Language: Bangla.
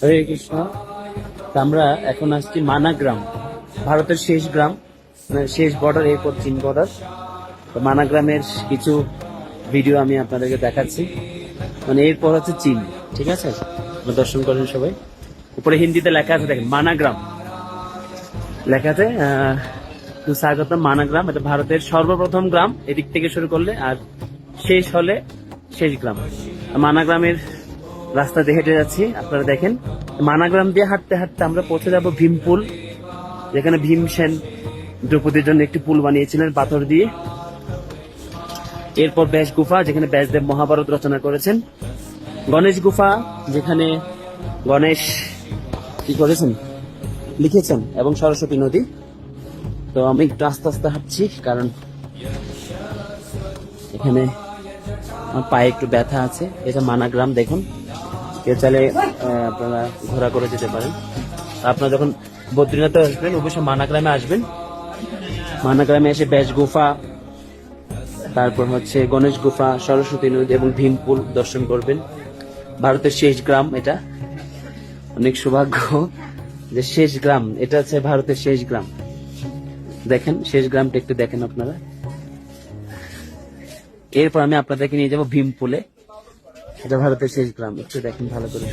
হরে কৃষ্ণ। আমরা এখন আসছি মানাগ্রাম ভারতের শেষ গ্রাম মানে শেষ বর্ডার এরপর চীন বর্ডার তো মানাগ্রামের কিছু ভিডিও আমি আপনাদেরকে দেখাচ্ছি। মানে এরপর হচ্ছে চীন ঠিক আছে? দর্শন করেন সবাই। উপরে হিন্দিতে লেখা আছে দেখেন মানাগ্রাম লেখা আছে আহ, সুস্বাগতম মানাগ্রাম এটা ভারতের সর্বপ্রথম গ্রাম। এদিক থেকে শুরু করলে আর শেষ হলে শেষ গ্রাম। মানাগ্রামের রাস্তা দিয়ে হেঁটে যাচ্ছি, আপনারা দেখেন। মানাগ্রাম দিয়ে হাঁটতে হাঁটতে আমরা পৌঁছে যাব ভীমপুল, যেখানে ভীমসেন দ্রৌপদীর জন্য একটি পুল বানিয়েছিলেন পাথর দিয়ে। এরপর ব্যাস গুফা, যেখানে ব্যাসদেব মহাভারত রচনা করেছেন। গণেশ গুফা, যেখানে গণেশ কি করেছেন? লিখেছেন, এবং সরস্বতী নদী। তো আমি একটু আস্তে আস্তে হাঁটছি, কারণ এখানে আমার পায়ে একটু ব্যথা আছে। এটা মানাগ্রাম, দেখুন। কেউ চাইলে আপনারা ঘোরা করে যেতে পারেন। আপনারা যখন বদ্রীনাথে আসবেন অবশ্যই মানাগ্রামে আসবেন। মানাগ্রামে এসে ব্যাস গুফা, তারপর হচ্ছে গণেশ গুফা, সরস্বতী নদী এবং ভীমপুল দর্শন করবেন। ভারতের শেষ গ্রাম এটা। অনেক সৌভাগ্য যে শেষ গ্রাম, এটা হচ্ছে ভারতের শেষ গ্রাম। দেখেন, শেষ গ্রামটা একটু দেখেন আপনারা। এরপর আমি আপনাদেরকে নিয়ে যাব ভীমপুলে। এটা ভারতের শেষ গ্রাম একটু দেখেন ভালো করে।